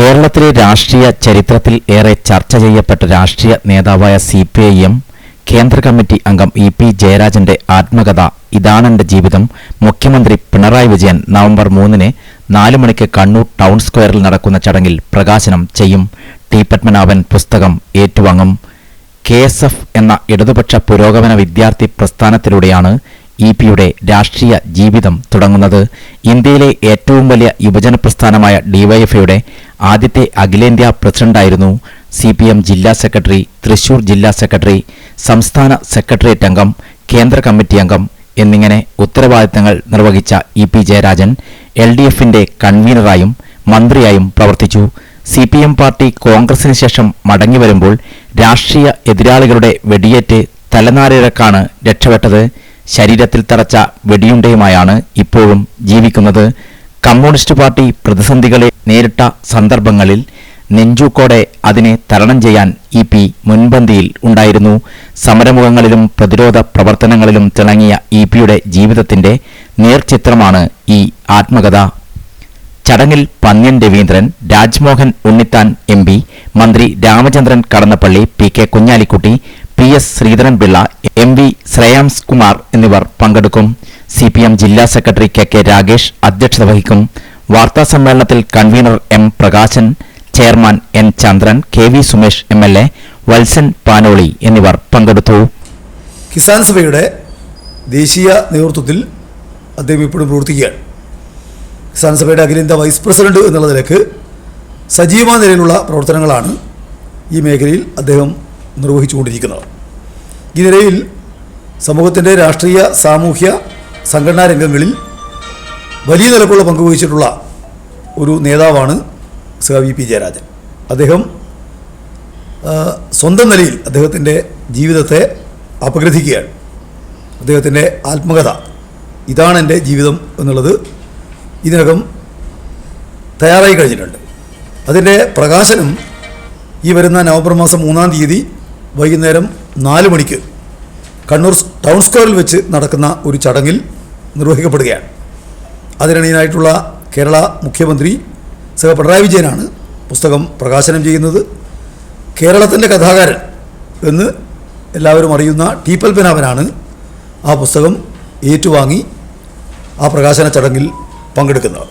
കേരളത്തിലെ രാഷ്ട്രീയ ചരിത്രത്തിൽ ഏറെ ചർച്ച ചെയ്യപ്പെട്ട രാഷ്ട്രീയ നേതാവായ സി പി ഐ എം കേന്ദ്ര കമ്മിറ്റി അംഗം ഇ പി ജയരാജന്റെ ആത്മകഥ ഇതാണെന്റെ ജീവിതം. മുഖ്യമന്ത്രി പിണറായി വിജയൻ നവംബർ മൂന്നിന് നാല് മണിക്ക് കണ്ണൂർ ടൗൺ സ്ക്വയറിൽ നടക്കുന്ന ചടങ്ങിൽ പ്രകാശനം ചെയ്യും. ടി പത്മനാഭൻ പുസ്തകം ഏറ്റുവാങ്ങും. കെ എസ് എഫ് എന്ന ഇടതുപക്ഷ പുരോഗമന വിദ്യാർത്ഥി പ്രസ്ഥാനത്തിലൂടെയാണ് ഇ പിയുടെ രാഷ്ട്രീയ ജീവിതം തുടങ്ങുന്നത്. ഇന്ത്യയിലെ ഏറ്റവും വലിയ യുവജന പ്രസ്ഥാനമായ ഡിവൈഎഫ്ഐയുടെ ആദ്യത്തെ അഖിലേന്ത്യാ പ്രസിഡന്റായിരുന്നു സി പി എം ജില്ലാ സെക്രട്ടറി തൃശൂർ ജില്ലാ സെക്രട്ടറി സംസ്ഥാന സെക്രട്ടേറിയറ്റ് അംഗം കേന്ദ്ര കമ്മിറ്റി അംഗം എന്നിങ്ങനെ ഉത്തരവാദിത്തങ്ങൾ നിർവഹിച്ച E P Jayarajan L D എഫിന്റെ കൺവീനറായും മന്ത്രിയായും പ്രവർത്തിച്ചു. സി പി എം പാർട്ടി കോൺഗ്രസിന് ശേഷം മടങ്ങിവരുമ്പോൾ രാഷ്ട്രീയ എതിരാളികളുടെ വെടിയേറ്റ് തലനാരിഴക്കാണ് രക്ഷപ്പെട്ടത്. ശരീരത്തിൽ തറച്ച വെടിയുണ്ടയുമായാണ് ഇപ്പോഴും ജീവിക്കുന്നത്. കമ്മ്യൂണിസ്റ്റ് പാർട്ടി പ്രതിസന്ധികളെ നേരിട്ട സന്ദർഭങ്ങളിൽ നെഞ്ചൂക്കോടെ അതിനെ തരണം ചെയ്യാൻ ഇ പി മുൻപന്തിയിൽ ഉണ്ടായിരുന്നു. സമരമുഖങ്ങളിലും പ്രതിരോധ പ്രവർത്തനങ്ങളിലും തിളങ്ങിയ ഇ പിയുടെ ജീവിതത്തിന്റെ നേർചിത്രമാണ് ഈ ആത്മകഥ. ചടങ്ങിൽ പന്ന്യൻ രവീന്ദ്രൻ രാജ്മോഹൻ ഉണ്ണിത്താൻ എം പി മന്ത്രി Ramachandran Kadannappally P K Kunhalikutty P S Sreedharan Pillai M V Shreyams Kumar എന്നിവർ പങ്കെടുക്കും. സി പി എം ജില്ലാ സെക്രട്ടറി കെ കെ രാഗേഷ് അധ്യക്ഷത വഹിക്കും. വാർത്താ സമ്മേളനത്തിൽ convener M Prakashan chairman N Chandran K V Sumesh M L A Valsan Panoli എന്നിവർ പങ്കെടുത്തു. കിസാൻ സഭയുടെ ദേശീയ നേതൃത്വത്തിൽ അദ്ദേഹം ഇപ്പോഴും പ്രവർത്തിക്കുകയാണ്. കിസാൻ സഭയുടെ അഖിലേന്ത്യാ വൈസ് പ്രസിഡന്റ് എന്നുള്ള നിലയ്ക്ക് സജീവമായ നിലയിലുള്ള പ്രവർത്തനങ്ങളാണ് ഈ മേഖലയിൽ അദ്ദേഹം നിർവഹിച്ചുകൊണ്ടിരിക്കുന്നത്. ഈ നിലയിൽ സമൂഹത്തിന്റെ രാഷ്ട്രീയ സാമൂഹ്യ സംഘടനാ രംഗങ്ങളിൽ വലിയ നിലക്കുള്ള പങ്കുവഹിച്ചിട്ടുള്ള ഒരു നേതാവാണ് സഹ വി പി ജയരാജൻ. അദ്ദേഹം സ്വന്തം നിലയിൽ അദ്ദേഹത്തിന്റെ ജീവിതത്തെ അപഗ്രഥിക്കുകയാണ്. അദ്ദേഹത്തിന്റെ ആത്മകഥ ഇതാണ് എന്റെ ജീവിതം എന്നുള്ളത് ഇതിനകം തയ്യാറായി കഴിഞ്ഞിട്ടുണ്ട്. അതിന്റെ പ്രകാശനം ഈ വരുന്ന നവംബർ മാസം മൂന്നാം തീയതി വൈകുന്നേരം നാല് മണിക്ക് കണ്ണൂർ ടൗൺ സ്ക്വയറിൽ വെച്ച് നടക്കുന്ന ഒരു ചടങ്ങിൽ നിർവഹിക്കപ്പെടുകയാണ്. അതിനണിയനായിട്ടുള്ള കേരള മുഖ്യമന്ത്രി സഹ പിണറായി വിജയനാണ് പുസ്തകം പ്രകാശനം ചെയ്യുന്നത്. കേരളത്തിന്റെ കഥാകാരൻ എന്ന് എല്ലാവരും അറിയുന്ന ടി പത്മനാഭനാണ് ആ പുസ്തകം ഏറ്റുവാങ്ങി ആ പ്രകാശന ചടങ്ങിൽ പങ്കെടുക്കുന്നത്.